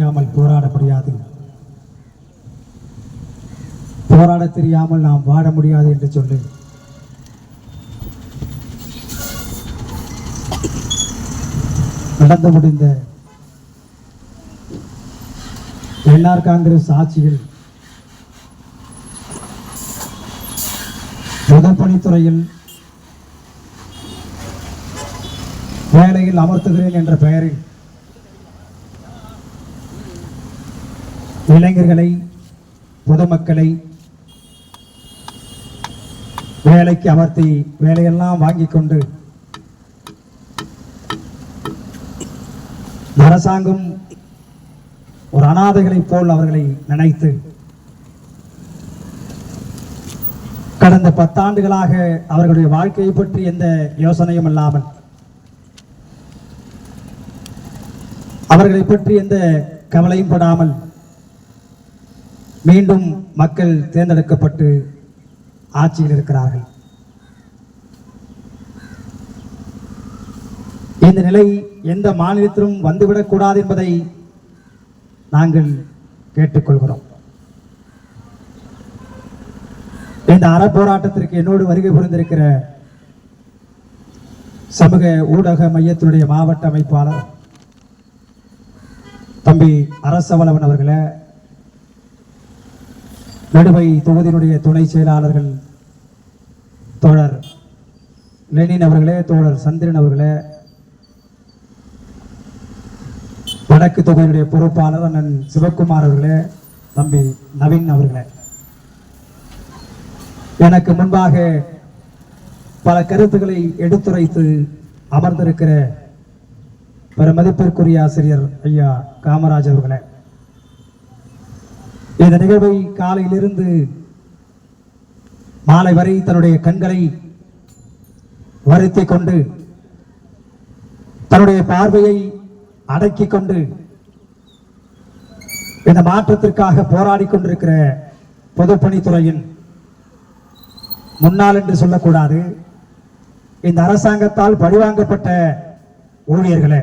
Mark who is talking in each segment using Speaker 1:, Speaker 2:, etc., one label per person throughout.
Speaker 1: தெரியாமல் போராட முடியாது போராட தெரியாமல் நாம் வாழ முடியாது என்று சொல்லி. நடந்து முடிந்த என்ஆர் காங்கிரஸ் ஆட்சியில் பொதுப்பணித்துறையில் வேலையில் அமர்த்துகிறேன் என்ற பெயரில் இளைஞர்களை பொதுமக்களை வேலைக்கு அமர்த்தி வேலையெல்லாம் வாங்கி கொண்டு அரசாங்கம் ஒரு அனாதைகளைப் போல் அவர்களை நினைத்து கடந்த பத்தாண்டுகளாக அவர்களுடைய வாழ்க்கையை பற்றி எந்த யோசனையும் இல்லாமல் அவர்களை பற்றி எந்த கவலையும் படாமல் மீண்டும் மக்கள் தேர்ந்தெடுக்கப்பட்டு ஆட்சியில் இருக்கிறார்கள். இந்த நிலை எந்த மாநிலத்திலும் வந்துவிடக்கூடாது என்பதை நாங்கள் கேட்டுக்கொள்கிறோம். இந்த அறப்போராட்டத்திற்கு என்னோடு வருகை புரிந்திருக்கிற சமூக ஊடக மையத்தினுடைய மாவட்ட அமைப்பாளர் தம்பி அரசவளவன் அவர்களை நடுவை தொகுதியினுடைய துணை செயலாளர்கள் தோழர் லெனின் அவர்களே தோழர் சந்திரன் அவர்களே வடக்கு தொகுதியுடைய பொறுப்பாளர் அண்ணன் சிவக்குமார் அவர்களே தம்பி நவீன் அவர்களே. எனக்கு முன்பாக பல கருத்துக்களை எடுத்துரைத்து அமர்ந்திருக்கிற பெருமதிப்பிற்குரிய ஆசிரியர் ஐயா காமராஜ் அவர்களே. இந்த நிகழ்வை காலையிலிருந்து மாலை வரை தன்னுடைய கண்களை வருத்திக் கொண்டு தன்னுடைய பார்வையை அடக்கிக் கொண்டு இந்த மாற்றத்திற்காக போராடி கொண்டிருக்கிற பொதுப்பணித்துறையின் முன்னாள் என்று சொல்லக்கூடாது இந்த அரசாங்கத்தால் பழிவாங்கப்பட்ட ஊழியர்களே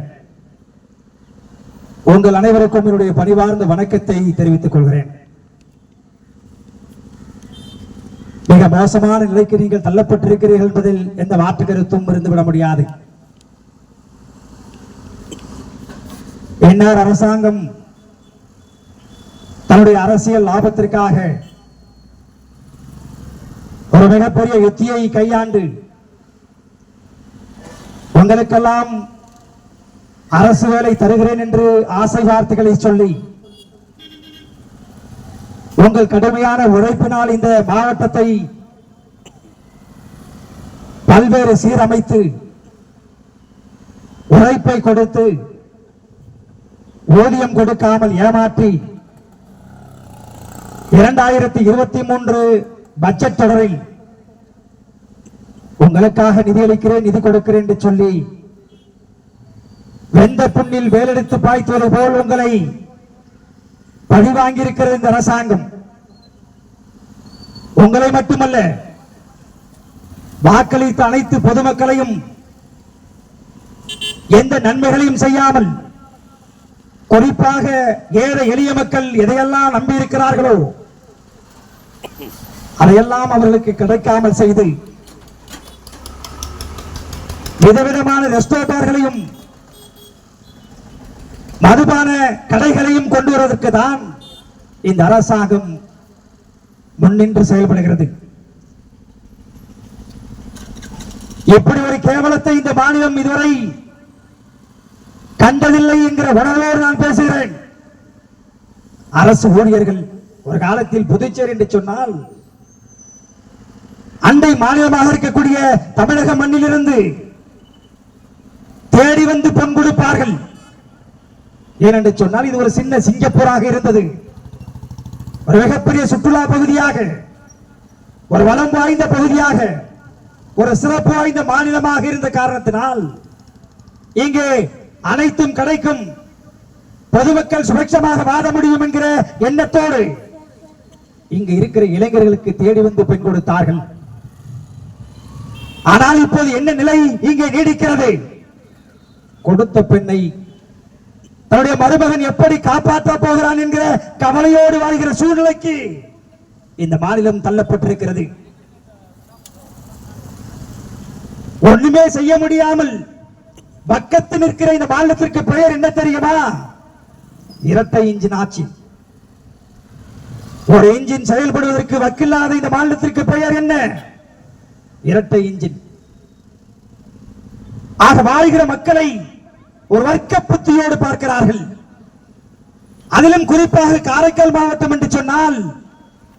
Speaker 1: உங்கள் அனைவருக்கும் என்னுடைய பணிவார்ந்த வணக்கத்தை தெரிவித்துக் கொள்கிறேன். மிக மோசமான நிலைக்கு நீங்கள் தள்ளப்பட்டிருக்கிறீர்கள் என்பதில் எந்த மாற்று கருத்தும் இருந்துவிட முடியாது. என்ஆர் அரசாங்கம் தன்னுடைய அரசியல் லாபத்திற்காக ஒரு மிகப்பெரிய யுத்தியை கையாண்டு உங்களுக்கெல்லாம் அரசு வேலை தருகிறேன் என்று ஆசை வார்த்தைகளை சொல்லி உங்கள் கடுமையான உழைப்பினால் இந்த மாவட்டத்தை பல்வேறு சீரமைத்து உழைப்பை கொடுத்து ஊதியம் கொடுக்காமல் ஏமாற்றி இரண்டாயிரத்தி இருபத்தி மூன்று பட்ஜெட் தொடரில் உங்களுக்காக நிதி அளிக்கிறேன் நிதி கொடுக்கிறேன் என்று சொல்லி வெந்த புண்ணில் வேலெடுத்து பாய்த்துவது போல் உங்களை பழி வாங்கியிருக்கிறது இந்த அரசாங்கம் உங்களை மட்டுமல்ல வாக்களித்த அனைத்து பொதுமக்களையும் எந்த நன்மைகளையும் செய்யாமல் குறிப்பாக ஏழை எளிய மக்கள் எதையெல்லாம் நம்பியிருக்கிறார்களோ அதையெல்லாம் அவர்களுக்கு கிடைக்காமல் செய்து விதவிதமான ரெஸ்டோட்டார்களையும் மதுபான கடைகளையும் கொண்டு வருவதற்கு தான் இந்த அரசாங்கம் முன்னின்று செயல்படுகிறது. இப்படி ஒரு கேவலத்தை இந்த மாநிலம் இதுவரை கண்டதில்லை என்கிற உணர்வோடு நான் பேசுகிறேன். அரசு ஊழியர்கள் ஒரு காலத்தில் புதுச்சேரி என்று சொன்னால் அண்டை மாநிலமாக இருக்கக்கூடிய தமிழக மண்ணிலிருந்து தேடி வந்து பொன் கொடுப்பார்கள் ஏனென்று சொன்னால் இது ஒரு சின்ன சிங்கப்பூராக இருந்தது. ஒரு மிகப்பெரிய சுற்றுலா பகுதியாக ஒரு வளம் வாய்ந்த பகுதியாக ஒரு சிறப்பு வாய்ந்த மாநிலமாக இருந்த காரணத்தினால் இங்கே அனைத்தும் கிடைக்கும். பொதுமக்கள் சுபட்சமாக வாழ முடியும் என்கிற எண்ணத்தோடு இங்கு இருக்கிற இளைஞர்களுக்கு தேடி வந்து பெண் கொடுத்தார்கள். ஆனால் இப்போது என்ன நிலை இங்கே நீடிக்கிறது? கொடுத்த பெண்ணை தன்னுடைய மருமகன் எப்படி காப்பாற்ற போகிறான் என்கிற கவலையோடு வாழ்கிற சூழ்நிலைக்கு இந்த மாநிலம் தள்ளப்பட்டிருக்கிறது. ஒண்ணுமே செய்ய முடியாமல் பக்கத்து நிற்கிற இந்த மாநிலத்திற்கு பெயர் என்ன தெரியுமா? இரட்டை இன்ஜின் ஆட்சி. ஒரு இன்ஜின் செயல்படுவதற்கு வக்கில்லாத இந்த மாநிலத்திற்கு பெயர் என்ன? இரட்டை இன்ஜின். ஆக வாழ்கிற மக்களை ஒரு வர்க்க புத்தியோடு பார்க்கிறார்கள். அதிலும் குறிப்பாக காரைக்கால் மாவட்டம் என்று சொன்னால்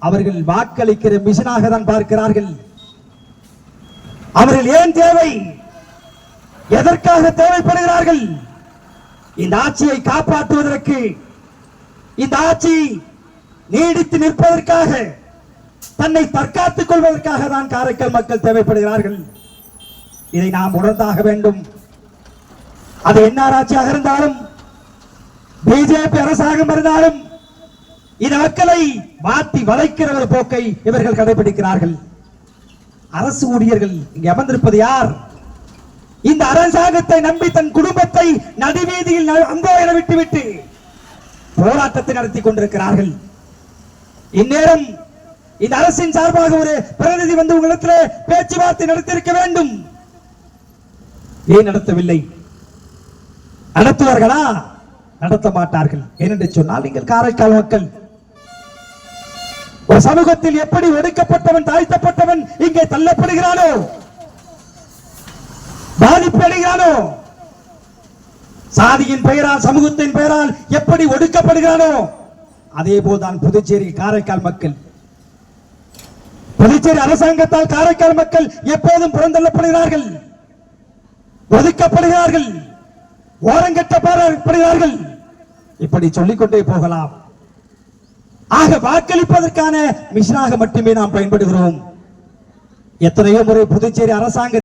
Speaker 1: அவர்கள் வாக்களிக்கிற மிஷனாக தான் பார்க்கிறார்கள். அவர்கள் ஏன் தேவை? எதற்காக தேவைப்படுகிறார்கள்? இந்த ஆட்சியை காப்பாற்றுவதற்கு இந்த ஆட்சி நீடித்து நிற்பதற்காக தன்னை தற்காத்துக் கொள்வதற்காக தான் காரைக்கால் மக்கள் தேவைப்படுகிறார்கள். இதை நாம் உணர்ந்தாக வேண்டும். அது என்ன ஆட்சியாக இருந்தாலும் பிஜேபி அரசாங்கம் இருந்தாலும் இந்த மக்களை மாத்தி வளைக்கிற ஒரு போக்கை இவர்கள் கடைபிடிக்கிறார்கள். அரசு ஊழியர்கள் இங்கே அமர்ந்திருப்பது யார்? இந்த அரசாங்கத்தை நம்பி தன் குடும்பத்தை நடுவீதியில் ந- என விட்டுவிட்டு போராட்டத்தை நடத்தி கொண்டிருக்கிறார்கள். இந்நேரம் இந்த அரசின் சார்பாக ஒரு பிரதிநிதி வந்து உங்களிடத்தில் பேச்சுவார்த்தை நடத்தியிருக்க வேண்டும். ஏன் நடத்தவில்லை? நடத்துவார்களா? நடத்த மாட்டார்கள். ஏனென்று சொன்னால் நீங்கள் காரைக்கால் மக்கள். ஒரு சமூகத்தில் எப்படி ஒடுக்கப்பட்டவன் தாழ்த்தப்பட்டவன் இங்கே தள்ளப்படுகிறானோ? பாதிப்பு அடைகிறானோ? சாதியின் பெயரால் சமூகத்தின் பெயரால் எப்படி ஒடுக்கப்படுகிறானோ? அதே போல்தான் புதுச்சேரி காரைக்கால் மக்கள். புதுச்சேரி அரசாங்கத்தால் காரைக்கால் மக்கள் எப்போதும் புறந்தள்ளப்படுகிறார்கள். ஒதுக்கப்படுகிறார்கள். ஓரங்கட்டப்படுகிறார்கள் இப்படி சொல்லிக்கொண்டே போகலாம். ஆக வாக்களிப்பதற்கான மிஷினாக மட்டுமே நாம் பயன்படுகிறோம். எத்தனையோ முறை புதுச்சேரி அரசாங்க